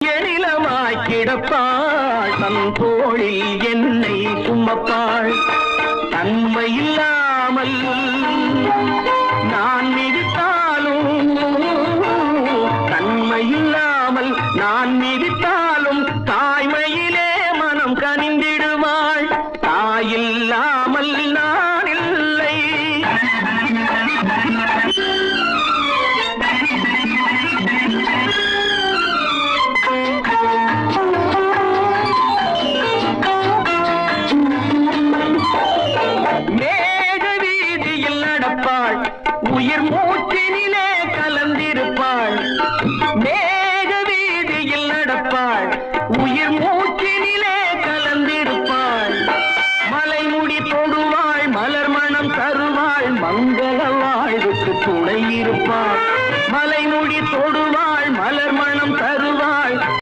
எரிலமாய் கிடப்பாள். தன் தோளில் என்னை சுமப்பாள் தன்மை இல்லாமல் நான் மிதித்தாலும் தன்மை இல்லாமல் நான் மிதித்தாலும் தாய்மையிலே மனம் கனிந்திடுவாள். தாயில்லாமல் நான் உயிர் மூச்சினிலே கலந்திருப்பாள். மேக வீதியில் நடப்பாள். உயிர் மூச்சினிலே கலந்திருப்பாள். மலைமுடி தொடுவாள் மலர் மனம் தருவாள் மங்கள வாழ்வுக்கு துணை இருப்பாள். மலைமுடி தொடு